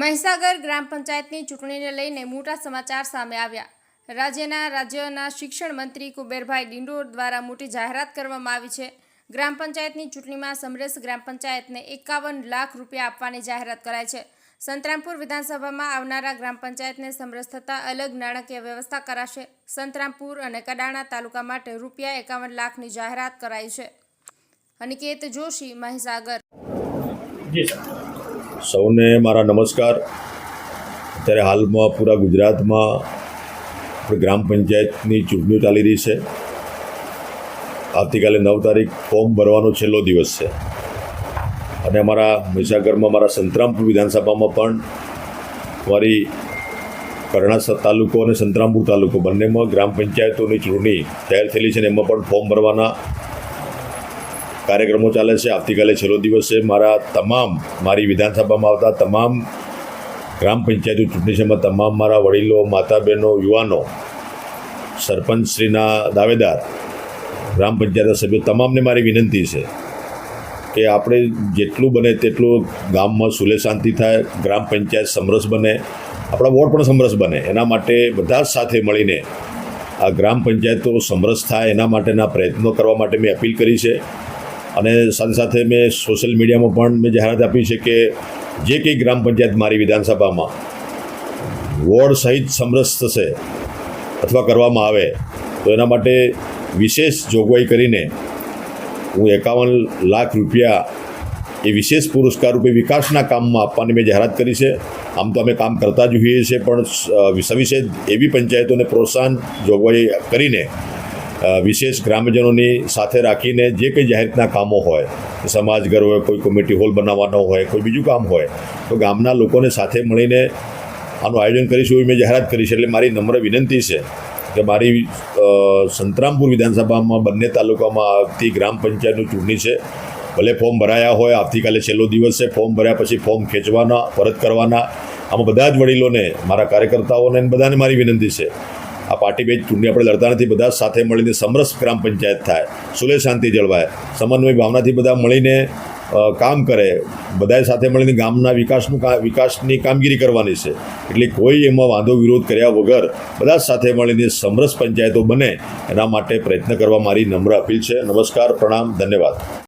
મહીસાગર ગ્રામ પંચાયતની ચૂંટણીને લઈને મોટા સમાચાર સામે આવ્યા. રાજ્યના રાજ્યના શિક્ષણ મંત્રી કુબેરભાઈ ડિંડોર દ્વારા મોટી જાહેરાત કરવામાં આવી છે. ગ્રામ પંચાયતની ચૂંટણીમાં સમરસ ગ્રામ પંચાયતને એકાવન લાખ રૂપિયા આપવાની જાહેરાત કરાઈ છે. સંતરામપુર વિધાનસભામાં આવનારા ગ્રામ પંચાયતને સમરસ થતાં અલગ નાણાકીય વ્યવસ્થા કરાશે. સંતરામપુર અને કડાણા તાલુકા માટે રૂપિયા એકાવન લાખની જાહેરાત કરાઈ છે. અનિકેત જોશી, મહીસાગર. સૌને મારા નમસ્કાર. અત્યારે હાલમાં પૂરા ગુજરાતમાં ગ્રામ પંચાયતની ચૂંટણીઓ ચાલી રહી છે. આવતીકાલે નવ તારીખ ફોર્મ ભરવાનો છેલ્લો દિવસ છે. અને અમારા મહીસાગરમાં, મારા સંતરામપુર વિધાનસભામાં પણ મારી કર્ણાસર તાલુકો અને સંતરામપુર તાલુકો બંનેમાં ગ્રામ પંચાયતોની ચૂંટણી તૈયાર થયેલી છે અને એમાં પણ ફોર્મ ભરવાના કાર્યક્રમો ચાલે છે. આવતીકાલે છેલ્લો દિવસ છે. મારા તમામ, મારી વિધાનસભામાં આવતા તમામ ગ્રામ પંચાયતો ચૂંટણી છે. તમામ મારા વડીલો માતા બહેનો યુવાનો, સરપંચશ્રીના દાવેદાર, ગ્રામ પંચાયતના સભ્યો, તમામને મારી વિનંતી છે કે આપણે જેટલું બને તેટલું ગામમાં સુલે શાંતિ થાય, ગ્રામ પંચાયત સમરસ બને, આપણા વોર્ડ પણ સમરસ બને. એના માટે બધા જ સાથે મળીને આ ગ્રામ પંચાયતો સમરસ થાય એના માટેના પ્રયત્નો કરવા માટે મેં અપીલ કરી છે. અને સાથે સાથે મેં સોશિયલ મીડિયામાં પણ મેં જાહેરાત આપી છે કે જે કંઈ ગ્રામ પંચાયત મારી વિધાનસભામાં વોર્ડ સહિત સમરસ થશે અથવા કરવામાં આવે, તો એના માટે વિશેષ જોગવાઈ કરીને હું એકાવન લાખ રૂપિયા એ વિશેષ પુરસ્કાર રૂપે વિકાસના કામમાં આપવાની મેં જાહેરાત કરી છે. આમ તો અમે કામ કરતા જ હોઈએ છીએ, પણ સવિશેષ એવી પંચાયતોને પ્રોત્સાહન જોગવાઈ કરીને વિશેષ ગ્રામજનોની સાથે રાખીને જે કંઈ જાહેરના કામો હોય સમાજઘર હોય, કોઈ કમિટી હોલ બનાવવાનો હોય, કોઈ બીજું કામ હોય, તો ગામના લોકોને સાથે મળીને આનું આયોજન કરીશું એવી મેં જાહેરાત કરી છે. એટલે મારી નમ્ર વિનંતી છે કે મારી સંતરામપુર વિધાનસભામાં બંને તાલુકામાં આવતી ગ્રામ પંચાયતની ચૂંટણી છે. ભલે ફોર્મ ભરાયા હોય, આવતીકાલે છેલ્લો દિવસ છે, ફોર્મ ભર્યા પછી ફોર્મ ખેંચવાના, પરત કરવાના. આમાં બધા જ વડીલોને, મારા કાર્યકર્તાઓને બધાને મારી વિનંતી છે આ પાર્ટી બેચ ચૂંટણી આપણે લડતા નથી. બધા સાથે મળીને સમરસ ગ્રામ પંચાયત થાય. સુલે શાંતિ જળવાય. સમન્વય ભાવનાથી બધા મળીને કામ કરે. બધાએ સાથે મળીને ગામના વિકાસનું વિકાસની કામગીરી કરવાની છે. એટલે કોઈ એમાં વાંધો, વિરોધ કર્યા વગર બધા સાથે મળીને સમરસ પંચાયતો બને. એના માટે પ્રયત્ન કરવા મારી નમ્ર અપીલ છે. નમસ્કાર, પ્રણામ, ધન્યવાદ.